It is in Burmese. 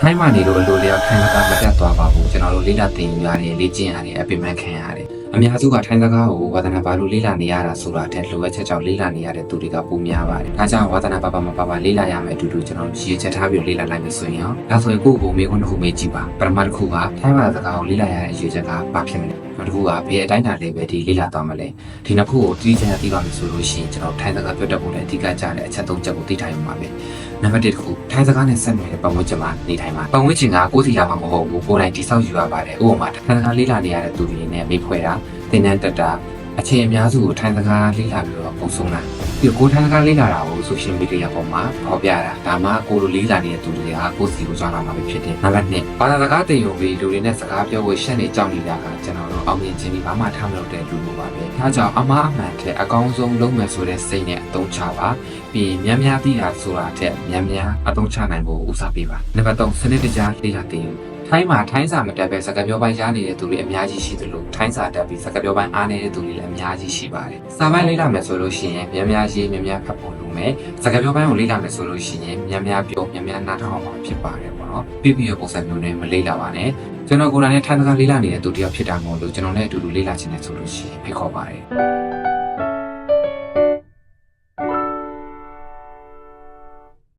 ထိုင်းမှနေလို့အလိုလျောက်ထိုင်းစကားမတက်သွားပါဘူးကျွန်တော်တို့လေ့လာသင်ယူရတယ်လေ့ကျင့်ရတယ်အပင်ပန်းခံရတယ်အများစုကထိုင်းစကားကိုဝါသနာပါလို့လေ့လာနေရတာဆိုတာတဲ့လိုအပ်ချက်ကြောင့်လေ့လာနေရတဲ့သူတွေကပိုများပါတယ်ဒါကြောင့်ဝါသနာပါပါမပါပါလေ့လာရမယ်အတူတူကျွန်တော်တို့ရည်ချက်ထားပြီးလေ့လာလိုက်မယ်ဆိုရင်ရောဒါဆိုရင်ကိုယ့်ကိုယ်မေးခွန်းတစ်ခုမေးကြည့်ပါပထမတစ်ခုကထိုင်းဘာသာစကားကိုလေ့လာရတဲ့ရည်ချက်ကဘာဖြစ်မလဲ နောက်တစ်ခုကဘယ်အတိုင်းအတာလေးပဲဒီလေ့လာသွားမလဲဒီနှစ်ခုကိုတီးချင်သိပါမယ်ဆိုလို့ရှိရင်ကျွန်တော်ထိုင်းစကားပြောတတ်ဖို့လည်းအဓိကကြတဲ့အချက်သုံးချက်ကိုသိထားရမှာပဲနံပါတ်1တစ်ခုထိုင်းစကားနဲ့ဆက်နွယ်တဲ့ပတ်ဝန်းကျင်မှာနေထိုင်ပါပတ်ဝန်းကျင်ကကိုယ်စီလာမှာမဟုတ်ဘူးကိုယ်တိုင်တိဆောက်ယူရပါတယ်ဥပမာထိုင်းစကားလေးလာနေရတဲ့သူတွေနဲ့မိဖွဲ့တာသင်တန်းတက်တာ အချိန်အများစုကိုထိုင်းစကားလေးလာပြီးတော့ပုံဆုံးတာပြီးတော့ကိုယ်ထိုင်းစကားလေးလာတာကို social media ပေါ်မှာဖော်ပြတာဒါမှကိုယ်လိုလေးလာနေတဲ့သူတွေကကိုယ်စီကိုကြောင်းလာမှာပဲဖြစ်တယ်နံပါတ်2ဘာသာစကားသင်ယူပြီးလူတွေနဲ့စကားပြောဖို့ရှက်နေကြောက်နေတာကကျွန်တော်တို့အောင်မြင်ခြင်းပြီးဘာမှထားမလုပ်တဲ့လူလိုပါပဲဒါကြောင့်အမားအမှန်တဲ့အကောင်းဆုံးလုပ်မယ်ဆိုတဲ့စိတ်နဲ့အသုံးချပါပြီးရင်များများသိတာဆိုတာတဲ့များများအသုံးချနိုင်ဖို့ဦးစားပေးပါနံပါတ်3စနစ်တကျလေ့လာသင်ယူ ထိုင်းမှာထိုင်းစာမတက်ပဲစကားပြောပိုင်းရနေတဲ့သူတွေအများကြီးရှိသလိုထိုင်းစာတက်ပြီးစကားပြောပိုင်းအားနေတဲ့သူတွေလည်းအများကြီးရှိပါတယ်စာပိုင်းလေ့လာမယ်ဆိုလို့ရှိရင်များများရေးများများဖတ်ဖို့လိုမယ်စကားပြောပိုင်းကိုလေ့လာမယ်ဆိုလို့ရှိရင်များများပြောများများနားထောင်အောင်မှာဖြစ်ပါတယ်ပေါ့နော်ပြပြရပုံစံမျိုးနဲ့မလေ့လာပါနဲ့ကျွန်တော်ကိုယ်တိုင်နဲ့ထိုင်းစကားလေ့လာနေတဲ့သူတယောက်ဖြစ်တာမို့လို့ကျွန်တော်လည်းအတူတူလေ့လာချင်တယ်ဆိုလို့ရှိရင်ဖိတ်ခေါ်ပါတယ်